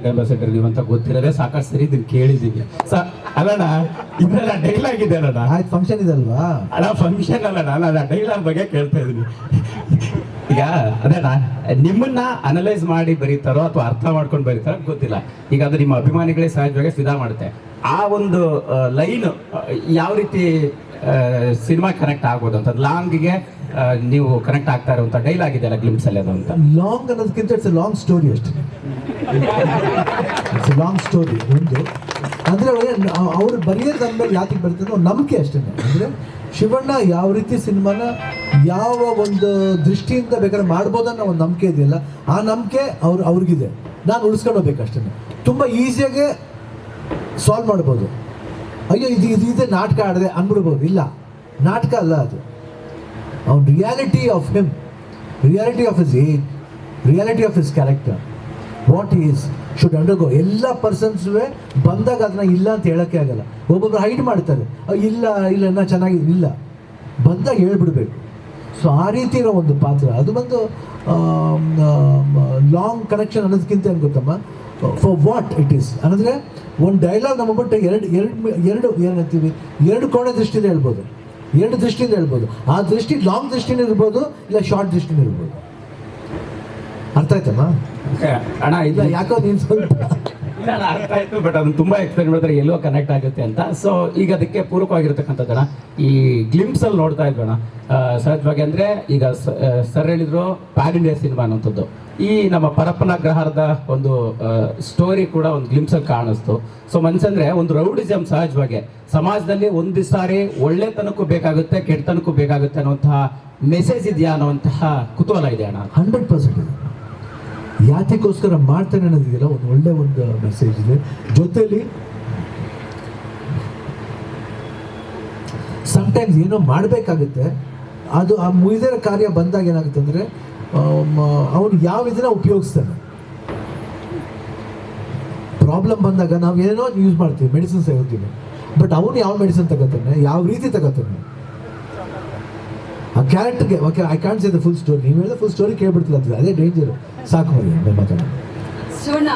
Brand ambassador ನೀವು ಅಂತ ಗೊತ್ತಿರೋದೇ ಸಾಕಷ್ಟು ಸರಿ ಇದನ್ನ ಕೇಳಿದ್ದೀನಿ. ಅಲ್ಲಣ್ಣ ಇದೆಲ್ಲ ಡೈಲಾಗ್ ಇದೆ ಅಲ್ಲಣ್ಣ. ಆಯ್ತು ಫಂಕ್ಷನ್ ಇದಲ್ವಾ ಅಲ್ಲ ಫಂಕ್ಷನ್ ಅಲ್ಲ ನಾನು ಡೈಲಾಗ್ ಬಗ್ಗೆ ಕೇಳ್ತಾ ಇದ್ದೀನಿ. ಈಗ ಅದೇ ನಿಮ್ಮನ್ನ ಅನಲೈಸ್ ಮಾಡಿ ಬರೀತಾರೋ ಅಥವಾ ಅರ್ಥ ಮಾಡ್ಕೊಂಡು ಬರೀತಾರೋ ಗೊತ್ತಿಲ್ಲ. ಈಗ ಅದು ನಿಮ್ಮ ಅಭಿಮಾನಿಗಳೇ ಸಹಜವಾಗಿ ಸಿದ್ಧ ಮಾಡುತ್ತೆ. ಆ ಒಂದು ಲೈನ್ ಯಾವ ರೀತಿ ಸಿನಿಮಾ ಕನೆಕ್ಟ್ ಆಗ್ಬೋದು ಅಂತ. ಲಾಂಗ್ಗೆ ನೀವು ಕನೆಕ್ಟ್ ಆಗ್ತಾ ಇರುವಂತ ಡೈಲಾಗ್ ಇದೆಯಲ್ಲ ಗ್ಲಿಮ್ಸ್ ಅಲ್ಲಿ ಅದು ಅಂತ. ಲಾಂಗ್ ಅನ್ನೋದಕ್ಕಿಂತ ಇಟ್ಸ್ ಲಾಂಗ್ ಸ್ಟೋರಿ ಅಷ್ಟೇ. ಇಟ್ಸ್ ಲಾಂಗ್ ಸ್ಟೋರಿ ಒಂದು. ಅಂದರೆ ಅವ್ರು ಬರೆಯೋದು ಅಂದಮೇಲೆ ಯಾತಿಗೆ ಬರ್ತದೆ ನಂಬಿಕೆ ಅಷ್ಟೇ ಅಂದರೆ ಶಿವಣ್ಣ ಯಾವ ರೀತಿ ಸಿನಿಮಾನ ಯಾವ ಒಂದು ದೃಷ್ಟಿಯಿಂದ ಬೇಕಾದ್ರೆ ಮಾಡ್ಬೋದು ಅನ್ನೋ ಒಂದು ನಂಬಿಕೆ ಇದೆಯಲ್ಲ, ಆ ನಂಬಿಕೆ ಅವ್ರು, ಅವ್ರಿಗಿದೆ. ನಾನು ಉಳಿಸ್ಕೊಂಡು ಹೋಗ್ಬೇಕು ಅಷ್ಟೇ ತುಂಬ ಈಸಿಯಾಗೆ ಸಾಲ್ವ್ ಮಾಡ್ಬೋದು. ಅಯ್ಯೋ, ಇದು ಇದು ಇದೆ ನಾಟಕ ಆಡಿದೆ ಅಂದ್ಬಿಡ್ಬೋದು. ಇಲ್ಲ. ನಾಟಕ ಅಲ್ಲ ಅದು. ಅವನ್ reality of him reality of his age reality of his character what is should undergo ಎಲ್ಲ ಪರ್ಸನ್ಸುವೆ ಬಂದಾಗ ಅದನ್ನ ಇಲ್ಲ ಅಂತ ಹೇಳೋಕ್ಕೆ ಆಗಲ್ಲ. ಒಬ್ಬೊಬ್ರು ಹೈಡ್ ಮಾಡ್ತಾರೆ. ಇಲ್ಲ ಇಲ್ಲ ಚೆನ್ನಾಗಿ ಇಲ್ಲ. ಬಂದಾಗ ಹೇಳ್ಬಿಡ್ಬೇಕು. ಸೊ ಆ ರೀತಿ ಇರೋ ಒಂದು ಪಾತ್ರ. ಅದು ಬಂದು ಲಾಂಗ್ ಕನೆಕ್ಷನ್ ಅನ್ನೋದಕ್ಕಿಂತ ಏನು ಗೊತ್ತಮ್ಮ? ಫಾರ್ ವಾಟ್ ಇಟ್ ಈಸ್ ಅಂದರೆ ಒಂದು ಡೈಲಾಗ್ ನಮ್ಮ ಬಟ್ಟೆ ಎರಡು ಎರಡು ಎರಡು ಏನಂತೀವಿ ಎರಡು ಕೋಣೆ ದೃಷ್ಟಿಯಿಂದ ಹೇಳ್ಬೋದು. ಎರಡು ದೃಷ್ಟಿಯಿಂದ ಹೇಳ್ಬೋದು. ಆ ದೃಷ್ಟಿ ಲಾಂಗ್ ದೃಷ್ಟಿನೇ ಇರ್ಬೋದು, ಇಲ್ಲ ಶಾರ್ಟ್ ದೃಷ್ಟಿನೇ ಇರ್ಬೋದು. ಅರ್ಥ ಆಯ್ತಮ್ಮ? ಅಣ್ಣ, ಇಲ್ಲ, ಯಾಕೋ ನೀನು ಅಣ್ಣ, ಅರ್ಥ ಆಯ್ತು ಬಟ್ ಅದನ್ನ ತುಂಬಾ ಎಕ್ಸ್ಪ್ಲೈನ್ ಮಾಡಿದ್ರೆ ಎಲ್ಲೋ ಕನೆಕ್ಟ್ ಆಗುತ್ತೆ ಅಂತ. ಸೊ ಈಗ ಅದಕ್ಕೆ ಪೂರಕವಾಗಿರ್ತಕ್ಕಂಥದ್ದಣ ಈ ಗ್ಲಿಮ್ಸಲ್ಲಿ ನೋಡ್ತಾ ಇದ್ವಣ್ಣ. ಆ, ಸಹಜವಾಗಿ ಅಂದ್ರೆ ಈಗ ಸರ್ ಹೇಳಿದ್ರು ಪ್ಯಾನ್ ಇಂಡಿಯಾ ಸಿನಿಮಾ ಅನ್ನೋಂಥದ್ದು ಈ ನಮ್ಮ ಪರಪ್ಪನ ಗ್ರಹಾರದ ಒಂದು ಸ್ಟೋರಿ ಕೂಡ ಒಂದು ಗ್ಲಿಮ್ಸಲ್ಲಿ ಕಾಣಿಸ್ತು. ಸೊ ಮನ್ಸಂದ್ರೆ ಒಂದು ರೌಡಿಸಮ್ ಸಹಜವಾಗಿ. ಸಮಾಜದಲ್ಲಿ ಒಂದು ಸಾರಿ ಒಳ್ಳೆತನಕ್ಕೂ ಬೇಕಾಗುತ್ತೆ ಕೆಟ್ಟತನಕ್ಕೂ ಬೇಕಾಗುತ್ತೆ ಅನ್ನುವಂತಹ ಮೆಸೇಜ್ ಇದೆಯಾ ಅನ್ನುವಂತಹ ಕುತೂಹಲ ಇದೆ ಅಣ್ಣ. ಹಂಡ್ರೆಡ್ ಪರ್ಸೆಂಟ್ ಯಾತಕ್ಕೋಸ್ಕರ ಮಾಡ್ತಾನೆ ಅನ್ನೋದಿದೆಯಲ್ಲ? ಒಂದು ಒಳ್ಳೆ ಒಂದು ಮೆಸೇಜ್ ಇದೆ. ಜೊತೆಯಲ್ಲಿ ಸಮ್ಟೈಮ್ಸ್ ಏನೋ ಮಾಡಬೇಕಾಗುತ್ತೆ. ಅದು ಆ ಮುಗಿದಿರೋ ಕಾರ್ಯ ಬಂದಾಗ ಏನಾಗುತ್ತೆ ಅಂದರೆ ಅವನು ಯಾವ ಇದನ್ನ ಉಪಯೋಗಿಸ್ತಾನೆ. ಪ್ರಾಬ್ಲಮ್ ಬಂದಾಗ ನಾವು ಏನೋ ಯೂಸ್ ಮಾಡ್ತೀವಿ ಮೆಡಿಸಿನ್ಸ್ ತಗೋತೀವಿ. ಬಟ್ ಅವನು ಯಾವ ಮೆಡಿಸಿನ್ ತಗೋತಾನೆ? ಯಾವ ರೀತಿ ತಗೋತಾನೆ? ಆ ಕ್ಯಾರೆಕ್ಟರ್ಗೆ okay I can say the full story ನೀವು ಹೇಳಿದ ಫುಲ್ ಸ್ಟೋರಿ ಕೇಳ್ಬಿಡ್ತಿಲ್ಲ ಅದೇ ಡೇಂಜರ್ ಸಾಕು ಶಿವಣ್ಣ